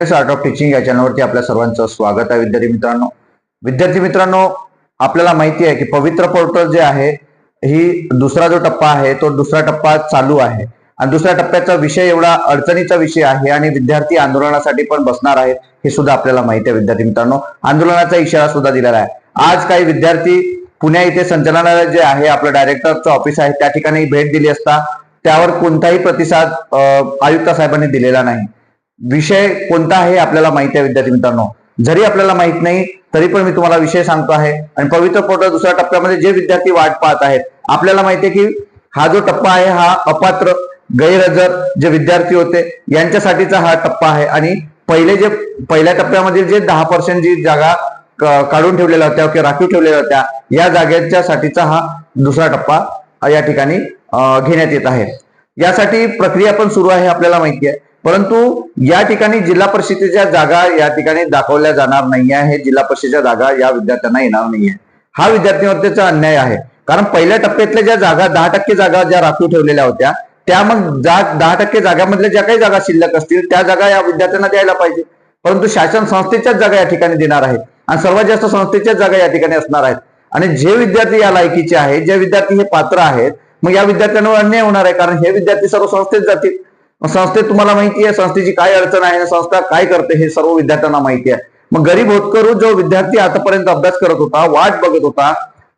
Art of teaching या चॅनलवरती आपल्या सर्वांचं स्वागत आहे विद्यार्थी मित्रांनो. विद्यार्थी मित्रांनो आपल्याला माहिती आहे की पवित्र पोर्टल जे आहे ही दुसरा जो टप्पा आहे तो दुसरा टप्पा चालू आहे. आणि दुसऱ्या टप्प्याचा विषय एवढा अडचणीचा विषय आहे आणि विद्यार्थी आंदोलनासाठी पण बसणार आहेत हे सुद्धा आपल्याला माहिती आहे विद्यार्थी मित्रांनो. आंदोलनाचा इशारा सुद्धा दिलेला आहे. आज काही विद्यार्थी पुण्या इथे संचालनालय जे आहे आपलं डायरेक्टरचं ऑफिस आहे त्या ठिकाणी भेट दिली असता त्यावर कोणताही प्रतिसाद आयुक्त साहेबांनी दिलेला नाही. विषय कोणता आहे आपल्याला माहिती आहे विद्यार्थी मित्रांनो. जरी आपल्याला माहीत नाही तरी पण मी तुम्हाला विषय सांगतो आहे. आणि पवित्र पोर्टल दुसऱ्या टप्प्यामध्ये जे विद्यार्थी वाट पाहत आहेत आपल्याला माहिती आहे की हा जो टप्पा आहे हा अपात्र गैरहजर जे विद्यार्थी होते यांच्यासाठीचा हा टप्पा आहे. आणि पहिले जे पहिल्या टप्प्यामध्ये जे दहा पर्सेंट जी जागा काढून ठेवलेल्या होत्या किंवा राखीव ठेवलेल्या होत्या या जागेच्या साठीचा हा दुसरा टप्पा या ठिकाणी घेण्यात येत आहे. यासाठी प्रक्रिया पण सुरू आहे आपल्याला माहिती आहे. परंतु या ठिकाणी जिल्हा परिषदेच्या जागा या ठिकाणी दाखवल्या जाणार नाही आहे जिल्हा परिषदेच्या जागा या विद्यार्थ्यांना येणार नाहीये. हा विद्यार्थ्यांवरतीचा अन्याय आहे. कारण पहिल्या टप्प्यातल्या ज्या जागा दहा टक्के जागा ज्या राखीव ठेवलेल्या होत्या त्या मग दहा टक्के जागामधल्या ज्या काही जागा शिल्लक असतील त्या जागा या विद्यार्थ्यांना द्यायला पाहिजे. परंतु शासन संस्थेच्याच जागा या ठिकाणी देणार आहेत आणि सर्वात जास्त संस्थेच्याच जागा या ठिकाणी असणार आहेत. आणि जे विद्यार्थी या लायकीचे आहेत जे विद्यार्थी हे पात्र आहेत मग या विद्यार्थ्यांवर अन्याय होणार आहे. कारण हे विद्यार्थी सर्व संस्थेत जातील. संस्थेत तुम्हाला माहिती आहे संस्थेची काय अडचण आहे संस्था काय करते हे सर्व विद्यार्थ्यांना माहिती आहे. मग गरीब होतकरू जो विद्यार्थी आतापर्यंत अभ्यास करत होता वाट बघत होता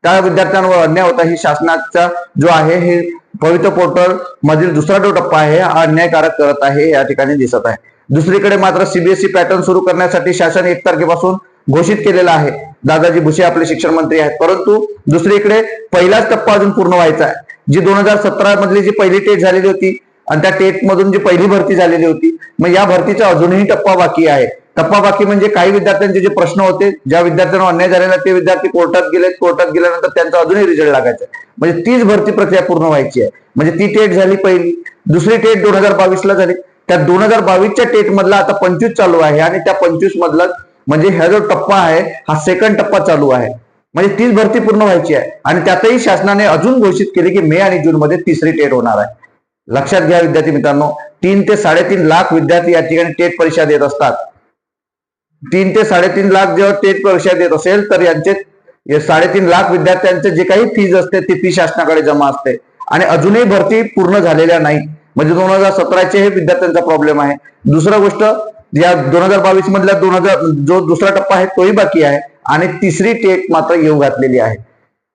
त्या विद्यार्थ्यांवर अन्याय होता ही शासनाचा जो आहे हे पवित्र पोर्टल मधील दुसरा जो टप्पा आहे हा अन्यायकारक करत आहे या ठिकाणी दिसत आहे. दुसरीकडे मात्र सीबीएसई पॅटर्न सुरू करण्यासाठी शासन एक तारखेपासून घोषित केलेला आहे. दादाजी भुसे आपले शिक्षण मंत्री आहेत. परंतु दुसरीकडे पहिलाच टप्पा अजून पूर्ण व्हायचा आहे. जी दोन हजार सतरा मधली जी पहिली टेस्ट झालेली होती आणि त्या टेट मधून जी पहिली भरती झालेली होती मग या भरतीचा अजूनही टप्पा बाकी आहे. टप्पा बाकी म्हणजे काही विद्यार्थ्यांचे जे प्रश्न होते ज्या विद्यार्थ्यांना अन्याय झालेला ते विद्यार्थी कोर्टात गेले कोर्टात गेल्यानंतर त्यांचा अजूनही रिझल्ट लागायचा म्हणजे तीच भरती प्रक्रिया पूर्ण व्हायची आहे. म्हणजे ती टेट झाली पहिली दुसरी टेट दोन हजार बावीसला झाली. त्या दोन हजार बावीसच्या टेट मधला आता पंचवीस चालू आहे आणि त्या पंचवीस मधला म्हणजे हा जो टप्पा आहे हा सेकंड टप्पा चालू आहे. म्हणजे तीच भरती पूर्ण व्हायची आहे. आणि त्यातही शासनाने अजून घोषित केली की मे आणि जून मध्ये तिसरी टेट होणार आहे. लक्षात घ्या विद्यार्थी मित्रांनो तीन ते साडेतीन लाख विद्यार्थी या ठिकाणी टेट परीक्षा देत असतात. तीन ते साडेतीन लाख जेव्हा टेट परीक्षा देत असेल तर यांचे साडेतीन लाख विद्यार्थ्यांचे जे काही फीज असते ती फी शासनाकडे जमा असते. आणि अजूनही भरती पूर्ण झालेल्या नाही. म्हणजे दोन हजार सतराचे हे विद्यार्थ्यांचा प्रॉब्लेम आहे. दुसरा गोष्ट या दोन हजार बावीस मधल्या दोन हजार जो दुसरा टप्पा आहे तोही बाकी आहे. आणि तिसरी टेट मात्र येऊ घातलेली आहे.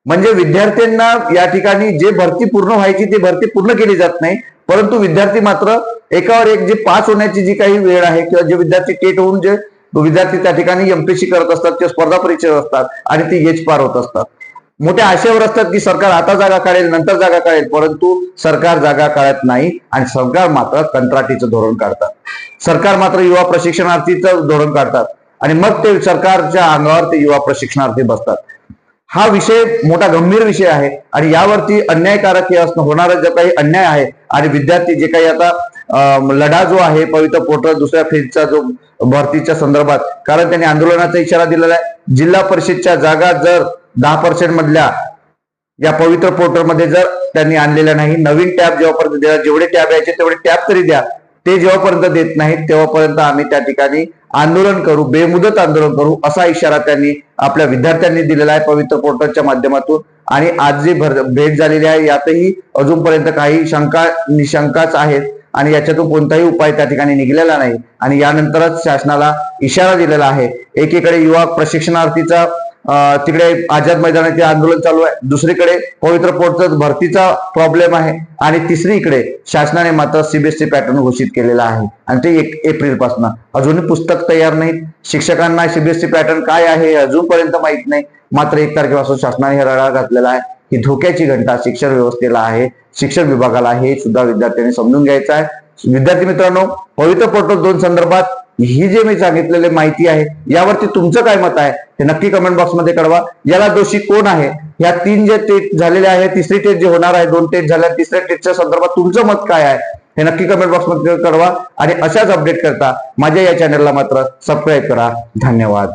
म्हणजे विद्यार्थ्यांना या ठिकाणी जे भरती पूर्ण व्हायची ती भरती पूर्ण केली जात नाही. परंतु विद्यार्थी मात्र एकावर एक जे पास होण्याची जी काही वेळ आहे किंवा जे विद्यार्थी टेट होऊन जे विद्यार्थी त्या ठिकाणी एमपीसी करत असतात किंवा स्पर्धा परीक्षा असतात आणि ती एच पार होत असतात. मोठ्या आशेवर असतात की सरकार आता जागा काढेल नंतर जागा काढेल परंतु सरकार जागा काढत नाही आणि सरकार मात्र कंत्राटीचं धोरण काढतात. सरकार मात्र युवा प्रशिक्षणार्थीचं धोरण काढतात आणि मग ते सरकारच्या अंगावर ते युवा प्रशिक्षणार्थी बसतात. हा विषय मोठा गंभीर विषय आहे आणि यावरती अन्यायकारक हे असणं होणारा जो काही अन्याय आहे आणि विद्यार्थी जे काही आता लढा जो आहे पवित्र पोर्टल दुसऱ्या फेजचा जो भरतीच्या संदर्भात कारण त्यांनी आंदोलनाचा इशारा दिलेला आहे. जिल्हा परिषदच्या जागा जर दहा पर्सेंट मधल्या या पवित्र पोर्टलमध्ये जर त्यांनी आणलेल्या नाही नवीन टॅब जेव्हापर्यंत द्या जेवढे टॅब यायचे तेवढे टॅब तरी द्या ते जेव्हापर्यंत देत नाहीत तेव्हापर्यंत आम्ही त्या ठिकाणी आंदोलन करू बेमुदत आंदोलन करू असा इशारा त्यांनी आपल्या विद्यार्थ्यांनी दिलेला आहे पवित्र पोर्टलच्या माध्यमातून. आणि आज जी भर- भेट झालेली आहे यातही अजूनपर्यंत काही शंका निशंकाच आहेत. आणि याच्यातून कोणताही उपाय त्या ठिकाणी निघलेला नाही. आणि यानंतरच शासनाला इशारा दिलेला आहे. एकीकडे युवा प्रशिक्षणार्थीचा तिकडे आझाद मैदानाचे आंदोलन चालू आहे. दुसरीकडे पवित्र पोर्टल भरतीचा प्रॉब्लेम आहे आणि तिसरीकडे शासनाने मात्र सीबीएसई पॅटर्न घोषित केलेला आहे. आणि ते एक एप्रिलपासून अजूनही पुस्तक तयार नाही शिक्षकांना सीबीएसई पॅटर्न काय आहे हे अजूनपर्यंत माहीत नाही. मात्र एक तारखेपासून शासनाने हे रडार घातलेला आहे ही धोक्याची घंटा शिक्षण व्यवस्थेला आहे. शिक्षण विभागाला हे सुद्धा विद्यार्थ्यांनी समजून घ्यायचं आहे. विद्यार्थी मित्रांनो पवित्र पोर्टल दोन संदर्भात ही जे मी सांगितलेली माहिती आहे यावरती तुमचं काय मत आहे हे नक्की कमेंट बॉक्समध्ये कळवा. याला दोषी कोण आहे? या तीन जे टेट झालेले आहे तिसरी टेस्ट जे होणार आहे दोन टेस्ट झाल्या तिसऱ्या टेस्टच्या संदर्भात तुमचं मत काय आहे हे नक्की कमेंट बॉक्समध्ये कळवा. आणि अशाच अपडेट करता माझ्या या चॅनलला मात्र सबस्क्राईब करा. धन्यवाद.